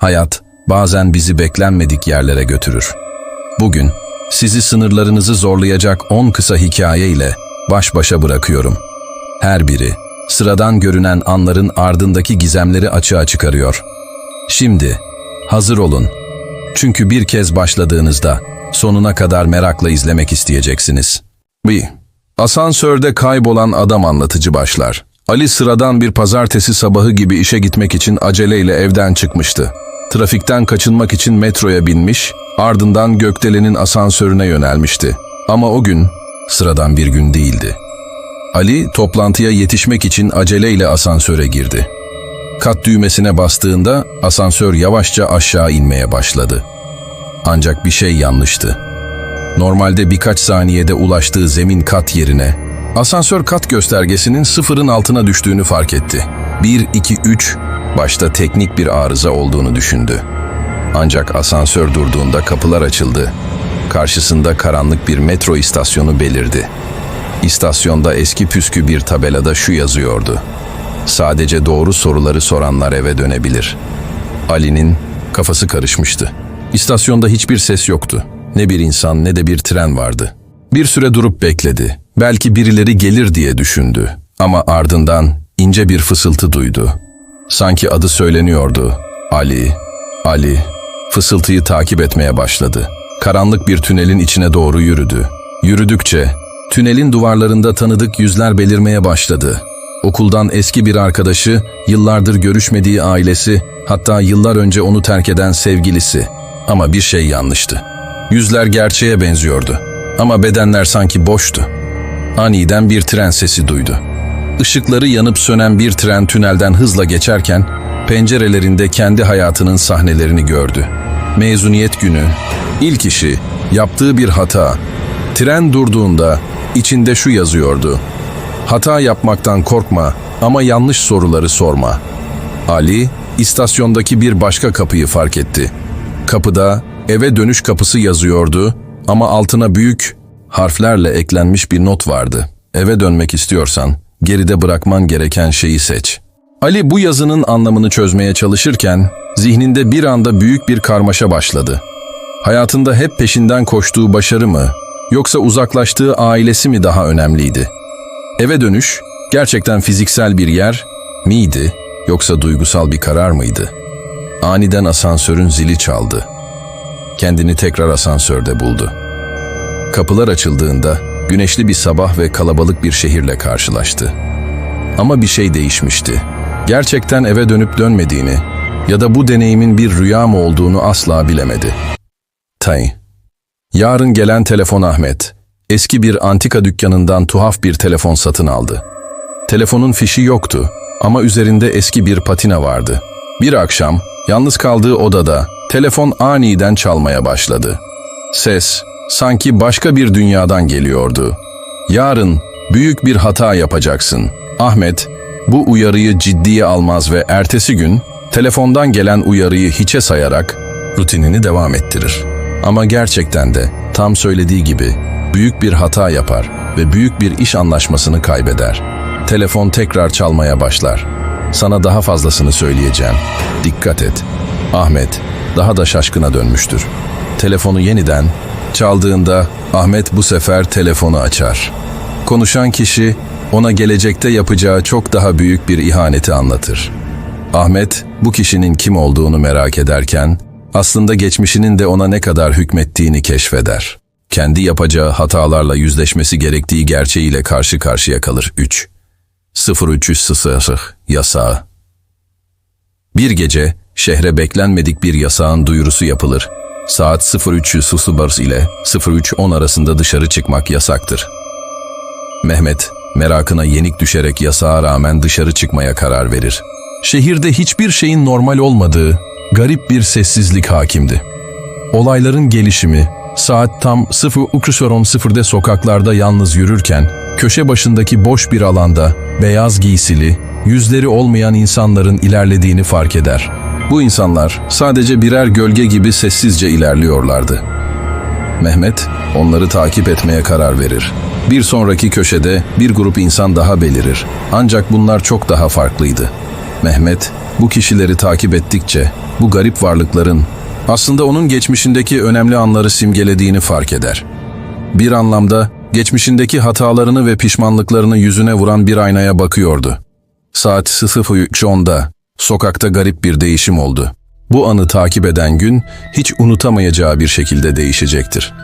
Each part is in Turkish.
Hayat bazen bizi beklenmedik yerlere götürür. Bugün sizi sınırlarınızı zorlayacak 10 kısa hikaye ile baş başa bırakıyorum. Her biri sıradan görünen anların ardındaki gizemleri açığa çıkarıyor. Şimdi hazır olun. Çünkü bir kez başladığınızda sonuna kadar merakla izlemek isteyeceksiniz. Bir, asansörde kaybolan adam anlatıcı başlar. Ali sıradan bir pazartesi sabahı gibi işe gitmek için aceleyle evden çıkmıştı. Trafikten kaçınmak için metroya binmiş, ardından Gökdelen'in asansörüne yönelmişti. Ama o gün sıradan bir gün değildi. Ali toplantıya yetişmek için aceleyle asansöre girdi. Kat düğmesine bastığında asansör yavaşça aşağı inmeye başladı. Ancak bir şey yanlıştı. Normalde birkaç saniyede ulaştığı zemin kat yerine asansör kat göstergesinin sıfırın altına düştüğünü fark etti. 1, 2, 3 başta teknik bir arıza olduğunu düşündü. Ancak asansör durduğunda kapılar açıldı. Karşısında karanlık bir metro istasyonu belirdi. İstasyonda eski püskü bir tabelada şu yazıyordu. Sadece doğru soruları soranlar eve dönebilir. Ali'nin kafası karışmıştı. İstasyonda hiçbir ses yoktu. Ne bir insan ne de bir tren vardı. Bir süre durup bekledi. Belki birileri gelir diye düşündü. Ama ardından ince bir fısıltı duydu. Sanki adı söyleniyordu. Ali, Ali. Fısıltıyı takip etmeye başladı. Karanlık bir tünelin içine doğru yürüdü. Yürüdükçe tünelin duvarlarında tanıdık yüzler belirmeye başladı. Okuldan eski bir arkadaşı, yıllardır görüşmediği ailesi, hatta yıllar önce onu terk eden sevgilisi. Ama bir şey yanlıştı. Yüzler gerçeğe benziyordu. Ama bedenler sanki boştu. Aniden bir tren sesi duydu. Işıkları yanıp sönen bir tren tünelden hızla geçerken, pencerelerinde kendi hayatının sahnelerini gördü. Mezuniyet günü, ilk işi, yaptığı bir hata. Tren durduğunda içinde şu yazıyordu. Hata yapmaktan korkma ama yanlış soruları sorma. Ali, istasyondaki bir başka kapıyı fark etti. Kapıda eve dönüş kapısı yazıyordu ama altına büyük harflerle eklenmiş bir not vardı. Eve dönmek istiyorsan geride bırakman gereken şeyi seç. Ali bu yazının anlamını çözmeye çalışırken zihninde bir anda büyük bir karmaşa başladı. Hayatında hep peşinden koştuğu başarı mı yoksa uzaklaştığı ailesi mi daha önemliydi? Eve dönüş gerçekten fiziksel bir yer miydi yoksa duygusal bir karar mıydı? Aniden asansörün zili çaldı. Kendini tekrar asansörde buldu. Kapılar açıldığında güneşli bir sabah ve kalabalık bir şehirle karşılaştı. Ama bir şey değişmişti. Gerçekten eve dönüp dönmediğini ya da bu deneyimin bir rüya mı olduğunu asla bilemedi. Tay. Yarın gelen telefon Ahmet. Eski bir antika dükkanından tuhaf bir telefon satın aldı. Telefonun fişi yoktu ama üzerinde eski bir patina vardı. Bir akşam yalnız kaldığı odada telefon aniden çalmaya başladı. Ses sanki başka bir dünyadan geliyordu. Yarın büyük bir hata yapacaksın. Ahmet bu uyarıyı ciddiye almaz ve ertesi gün telefondan gelen uyarıyı hiçe sayarak rutinini devam ettirir. Ama gerçekten de tam söylediği gibi büyük bir hata yapar ve büyük bir iş anlaşmasını kaybeder. Telefon tekrar çalmaya başlar. Sana daha fazlasını söyleyeceğim. Dikkat et. Ahmet daha da şaşkına dönmüştür. Telefonu yeniden çaldığında Ahmet bu sefer telefonu açar. Konuşan kişi ona gelecekte yapacağı çok daha büyük bir ihaneti anlatır. Ahmet bu kişinin kim olduğunu merak ederken aslında geçmişinin de ona ne kadar hükmettiğini keşfeder. Kendi yapacağı hatalarla yüzleşmesi gerektiği gerçeğiyle karşı karşıya kalır. 3. 0300 Yasağı Bir gece şehre beklenmedik bir yasağın duyurusu yapılır. Saat 0300 Susubars ile 0310 arasında dışarı çıkmak yasaktır. Mehmet, merakına yenik düşerek yasağa rağmen dışarı çıkmaya karar verir. Şehirde hiçbir şeyin normal olmadığı, garip bir sessizlik hakimdi. Olayların gelişimi, saat tam 03.00'de sokaklarda yalnız yürürken, köşe başındaki boş bir alanda, beyaz giysili, yüzleri olmayan insanların ilerlediğini fark eder. Bu insanlar sadece birer gölge gibi sessizce ilerliyorlardı. Mehmet onları takip etmeye karar verir. Bir sonraki köşede bir grup insan daha belirir. Ancak bunlar çok daha farklıydı. Mehmet Bu kişileri takip ettikçe bu garip varlıkların aslında onun geçmişindeki önemli anları simgelediğini fark eder. Bir anlamda geçmişindeki hatalarını ve pişmanlıklarını yüzüne vuran bir aynaya bakıyordu. Saat 03.10'da sokakta garip bir değişim oldu. Bu anı takip eden gün hiç unutamayacağı bir şekilde değişecektir.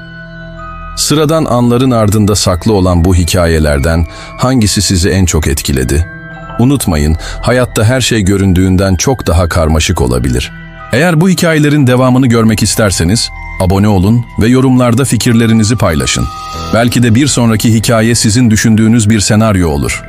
Sıradan anların ardında saklı olan bu hikayelerden hangisi sizi en çok etkiledi? Unutmayın, hayatta her şey göründüğünden çok daha karmaşık olabilir. Eğer bu hikayelerin devamını görmek isterseniz, abone olun ve yorumlarda fikirlerinizi paylaşın. Belki de bir sonraki hikaye sizin düşündüğünüz bir senaryo olur.